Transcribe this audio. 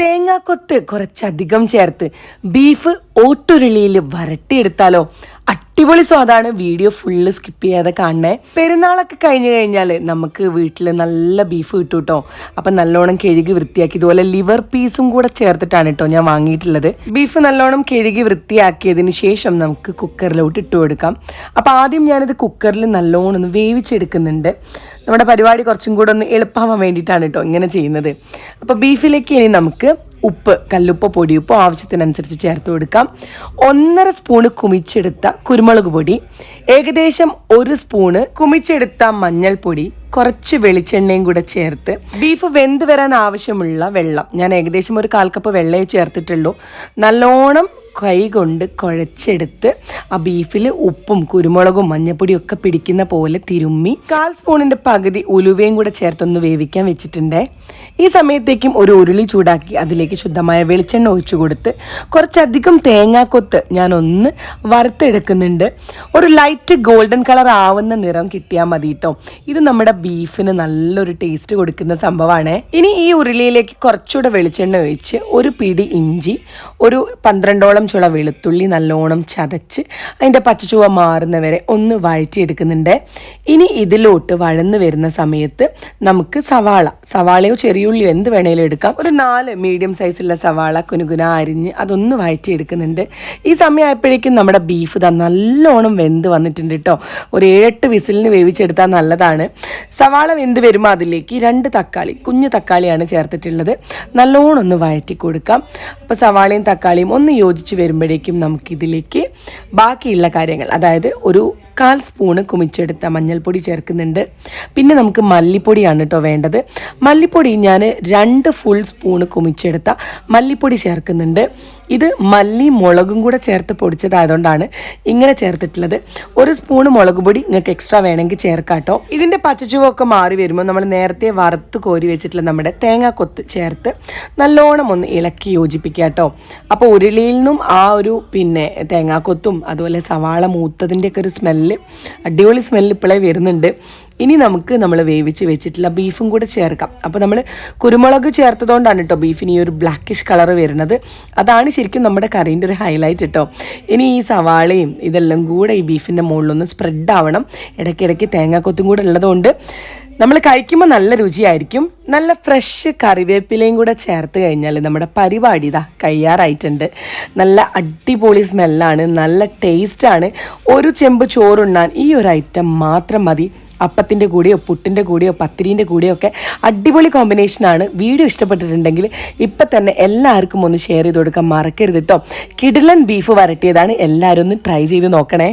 തേങ്ങാക്കൊത്ത് കുറച്ചധികം ചേർത്ത് ബീഫ് ഓട്ടുരുളിയിൽ വരട്ടിയെടുത്താലോ? അടിപൊളി സ്വാദാണ്. വീഡിയോ ഫുള്ള് സ്കിപ്പ് ചെയ്യാതെ കാണണേ. പെരുന്നാളൊക്കെ കഴിഞ്ഞ് കഴിഞ്ഞാൽ നമുക്ക് വീട്ടിൽ നല്ല ബീഫ് കിട്ടും കേട്ടോ അപ്പം നല്ലോണം കഴുകി വൃത്തിയാക്കി. ഇതുപോലെ ലിവർ പീസും കൂടെ ചേർത്തിട്ടാണ് കേട്ടോ ഞാൻ വാങ്ങിയിട്ടുള്ളത്. ബീഫ് നല്ലോണം കഴുകി വൃത്തിയാക്കിയതിന് ശേഷം നമുക്ക് കുക്കറിലോട്ട് ഇട്ടു കൊടുക്കാം. അപ്പോൾ ആദ്യം ഞാനിത് കുക്കറിൽ നല്ലോണം വേവിച്ചെടുക്കുന്നുണ്ട്. നമ്മുടെ പരിപാടി കുറച്ചും കൂടെ ഒന്ന് എളുപ്പമാവാൻ വേണ്ടിയിട്ടാണ് കേട്ടോ ഇങ്ങനെ ചെയ്യുന്നത്. അപ്പോൾ ബീഫിലേക്ക് ഇനി നമുക്ക് ഉപ്പ് കല്ലുപ്പ് പൊടിയുപ്പ് ആവശ്യത്തിനനുസരിച്ച് ചേർത്ത് കൊടുക്കാം. ഒന്നര സ്പൂണ് കുമിച്ചെടുത്ത കുരുമുളക് പൊടി ഏകദേശം ഒരു സ്പൂണ് കുമിച്ചെടുത്ത മഞ്ഞൾപ്പൊടി കുറച്ച് വെളിച്ചെണ്ണയും കൂടെ ചേർത്ത് ബീഫ് വെന്ത് വരാൻ ആവശ്യമുള്ള വെള്ളം. ഞാൻ ഏകദേശം ഒരു കാൽ കപ്പ് വെള്ളമേ ചേർത്തിട്ടുള്ളൂ. നല്ലോണം കൈ കൊണ്ട് കുഴച്ചെടുത്ത് ആ ബീഫിൽ ഉപ്പും കുരുമുളകും മഞ്ഞപ്പൊടിയും ഒക്കെ പിടിക്കുന്ന പോലെ തിരുമ്മി കാൽ സ്പൂണിന്റെ പകുതി ഉലുവയും കൂടെ ചേർത്തൊന്ന് വേവിക്കാൻ വെച്ചിട്ടുണ്ടേ. ഈ സമയത്തേക്കും ഒരു ഉരുളി ചൂടാക്കി അതിലേക്ക് ശുദ്ധമായ വെളിച്ചെണ്ണ ഒഴിച്ചു കൊടുത്ത് കുറച്ചധികം തേങ്ങാക്കൊത്ത് ഞാനൊന്ന് വറുത്തെടുക്കുന്നുണ്ട്. ഒരു ലൈറ്റ് ഗോൾഡൻ കളർ ആവുന്ന നിറം കിട്ടിയാൽ മതി കേട്ടോ ഇത് നമ്മുടെ ബീഫിന് നല്ലൊരു ടേസ്റ്റ് കൊടുക്കുന്ന സംഭവമാണ് ഇനി ഈ ഉരുളിയിലേക്ക് കുറച്ചുകൂടെ വെളിച്ചെണ്ണ ഒഴിച്ച് ഒരു പിടി ഇഞ്ചി ഒരു പന്ത്രണ്ടോളം ചുള വെളുത്തുള്ളി നല്ലോണം ചതച്ച് അതിന്റെ പച്ചച്ചുവ മാറുന്നവരെ ഒന്ന് വഴറ്റിയെടുക്കുന്നുണ്ട്. ഇനി ഇതിലോട്ട് വഴന്ന് വരുന്ന സമയത്ത് നമുക്ക് സവാള സവാളയോ ചെറിയുള്ളിയോ എന്ത് വേണേലും എടുക്കാം. ഒരു നാല് മീഡിയം സൈസുള്ള സവാള കുനുകുന അരിഞ്ഞ് അതൊന്ന് വഴറ്റിയെടുക്കുന്നുണ്ട്. ഈ സമയമായപ്പോഴേക്കും നമ്മുടെ ബീഫ് ഇതാ നല്ലോണം വെന്ത് വന്നിട്ടുണ്ട് കേട്ടോ ഒരു ഏഴെട്ട് വിസിലിന് വേവിച്ചെടുത്താൽ നല്ലതാണ്. സവാള വെന്ത് വരുമ്പോൾ അതിലേക്ക് രണ്ട് തക്കാളി കുഞ്ഞു തക്കാളിയാണ് ചേർത്തിട്ടുള്ളത്. നല്ലോണം ഒന്ന് വഴറ്റി കൊടുക്കാം അപ്പോൾ സവാളയും തക്കാളിയും ഒന്ന് യോജിച്ച് വരുമ്പോഴേക്കും നമുക്കിതിലേക്ക് ബാക്കിയുള്ള കാര്യങ്ങൾ അതായത് ഒരു കാൽ സ്പൂണ് കുമിച്ചെടുത്ത മഞ്ഞൾപ്പൊടി ചേർക്കുന്നുണ്ട്. പിന്നെ നമുക്ക് മല്ലിപ്പൊടിയാണ് കേട്ടോ വേണ്ടത്. മല്ലിപ്പൊടി ഞാൻ രണ്ട് ഫുൾ സ്പൂണ് കുമിച്ചെടുത്ത മല്ലിപ്പൊടി ചേർക്കുന്നുണ്ട്. ഇത് മല്ലി മുളകും കൂടെ ചേർത്ത് പൊടിച്ചതായതുകൊണ്ടാണ് ഇങ്ങനെ ചേർത്തിട്ടുള്ളത്. ഒരു സ്പൂൺ മുളക് പൊടി നിങ്ങൾക്ക് എക്സ്ട്രാ വേണമെങ്കിൽ ചേർക്കാട്ടോ. കേട്ടോ ഇതിന്റെ പച്ചച്ചുവൊക്കെ മാറി വരുമ്പോൾ നമ്മൾ നേരത്തെ വറുത്ത് കോരി വെച്ചിട്ടുള്ള നമ്മുടെ തേങ്ങാക്കൊത്ത് ചേർത്ത് നല്ലോണം ഒന്ന് ഇളക്കി യോജിപ്പിക്കുക കേട്ടോ. അപ്പോൾ ഉരുളിയിൽ നിന്നും ആ ഒരു പിന്നെ തേങ്ങാക്കൊത്തും അതുപോലെ സവാള മൂത്തതിന്റെയൊക്കെ ഒരു സ്മെല്ല് അടിപൊളി സ്മെല്ല് ഇപ്പോഴേ വരുന്നുണ്ട്. ഇനി നമുക്ക് നമ്മൾ വേവിച്ച് വെച്ചിട്ടുള്ള ബീഫും കൂടെ ചേർക്കാം. അപ്പോൾ നമ്മൾ കുരുമുളക് ചേർത്തതുകൊണ്ടാണ് കേട്ടോ ബീഫിന് ഈ ഒരു ബ്ലാക്കിഷ് കളർ വരുന്നത്. അതാണ് ശരിക്കും നമ്മുടെ കറീന്റെ ഒരു ഹൈലൈറ്റ് കേട്ടോ. ഇനി ഈ സവാളയും ഇതെല്ലാം കൂടെ ഈ ബീഫിന്റെ മുകളിലൊന്ന് സ്പ്രെഡ് ആവണം. ഇടയ്ക്കിടയ്ക്ക് തേങ്ങാക്കൊത്തും കൂടെ ഉള്ളതുകൊണ്ട് നമ്മൾ കഴിക്കുമ്പോൾ നല്ല രുചിയായിരിക്കും. നല്ല ഫ്രഷ് കറിവേപ്പിലയും കൂടെ ചേർത്ത് കഴിഞ്ഞാൽ നമ്മുടെ പരിപാടി ഇതാ കഴിയാറായിട്ടുണ്ട് നല്ല അടിപൊളി സ്മെല്ലാണ് നല്ല ടേസ്റ്റാണ് ഒരു ചെമ്പ് ചോറുണ്ണാൻ ഈ ഒരു ഐറ്റം മാത്രം മതി. അപ്പത്തിന്റെ കൂടെയോ പുട്ടിന്റെ കൂടെയോ പത്തിരീന്റെ കൂടെയോ ഒക്കെ അടിപൊളി കോമ്പിനേഷനാണ് വീഡിയോ ഇഷ്ടപ്പെട്ടിട്ടുണ്ടെങ്കിൽ ഇപ്പം തന്നെ എല്ലാവർക്കും ഒന്ന് ഷെയർ ചെയ്ത് കൊടുക്കാൻ മറക്കരുത് കേട്ടോ കിടിലൻ ബീഫ് വരട്ടിയതാണ്. എല്ലാവരും ഒന്ന് ട്രൈ ചെയ്ത് നോക്കണേ.